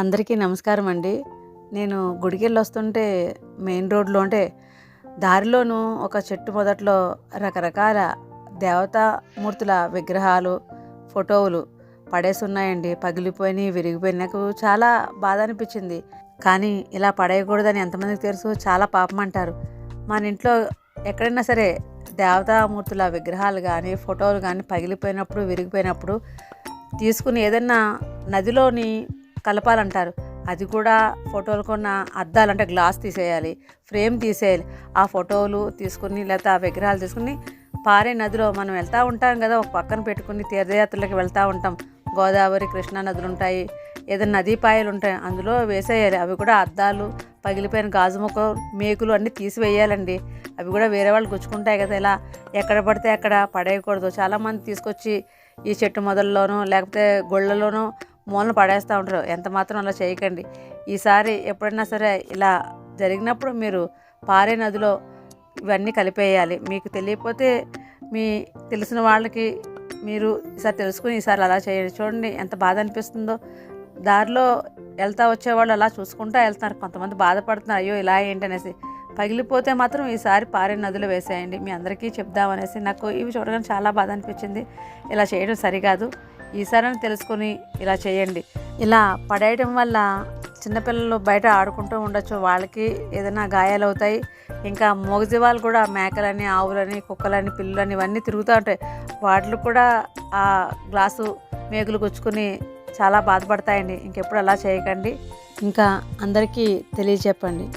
అందరికీ నమస్కారం అండి. నేను గుడికెళ్ళి వస్తుంటే మెయిన్ రోడ్లో అంటే దారిలోనూ ఒక చెట్టు మొదట్లో రకరకాల దేవతామూర్తుల విగ్రహాలు ఫోటోలు పడేసి ఉన్నాయండి పగిలిపోయినాయి విరిగిపోయినాయి నాకు చాలా బాధ అనిపించింది కానీ ఇలా పడేయకూడదని ఎంతమందికి తెలుసు చాలా పాపం అంటారు మన ఇంట్లో ఎక్కడైనా సరే దేవతామూర్తుల విగ్రహాలు కానీ ఫోటోలు కానీ పగిలిపోయినప్పుడు విరిగిపోయినప్పుడు తీసుకుని ఏదన్నా నదిలోని కలపాలంటారు. అది కూడా ఫోటోలు కొన్న అద్దాలు అంటే గ్లాస్ తీసేయాలి ఫ్రేమ్ తీసేయాలి. ఆ ఫోటోలు తీసుకుని లేకపోతే ఆ విగ్రహాలు తీసుకుని పారే నదిలో మనం వెళ్తూ ఉంటాం కదా ఒక పక్కన పెట్టుకుని తీర్థయాత్రలకు వెళ్తూ ఉంటాం. గోదావరి కృష్ణా నదులు ఉంటాయి ఏదైనా నదీ పాయలు ఉంటాయి అందులో వేసేయాలి. అవి కూడా అద్దాలు పగిలిపోయిన గాజు ముక్క మేకులు అన్నీ తీసివేయాలండి. అవి కూడా వేరే వాళ్ళు గుచ్చుకుంటాయి కదా ఇలా. ఎక్కడ పడితే అక్కడ పడేయకూడదు. చాలామంది తీసుకొచ్చి ఈ చెట్టు మొదల్లోనూ లేకపోతే గొళ్ళలోనూ మూలన పడేస్తూ ఉంటారు. ఎంత మాత్రం అలా చేయకండి. ఈసారి ఎప్పుడైనా సరే ఇలా జరిగినప్పుడు మీరు పారే నదిలో ఇవన్నీ కలిపేయాలి. మీకు తెలియకపోతే మీ తెలిసిన వాళ్ళకి మీరు ఈసారి తెలుసుకుని ఈసారి అలా చేయండి. చూడండి ఎంత బాధ అనిపిస్తుందో. దారిలో వెళ్తా వచ్చేవాళ్ళు అలా చూసుకుంటూ వెళ్తున్నారు. కొంతమంది బాధపడుతున్నారు. అయ్యో ఇలా ఏంటనేసి పగిలిపోతే మాత్రం ఈసారి పారే నదిలో వేసేయండి. మీ అందరికీ చెప్దామనేసి నాకు ఇవి చూడగానే చాలా బాధ అనిపించింది. ఇలా చేయడం సరికాదు. ఈసారి తెలుసుకొని ఇలా చేయండి. ఇలా పడేయడం వల్ల చిన్నపిల్లలు బయట ఆడుకుంటూ ఉండొచ్చు. వాళ్ళకి ఏదైనా గాయాలు అవుతాయి. ఇంకా మోగజీవాలు కూడా మేకలని ఆవులని కుక్కలని పిల్లులని ఇవన్నీ తిరుగుతూ ఉంటాయి. వాటికి కూడా ఆ గ్లాసు మేకులు గుచ్చుకుని చాలా బాధపడతాయండి. ఇంకెప్పుడు అలా చేయకండి. ఇంకా అందరికీ తెలియచెప్పండి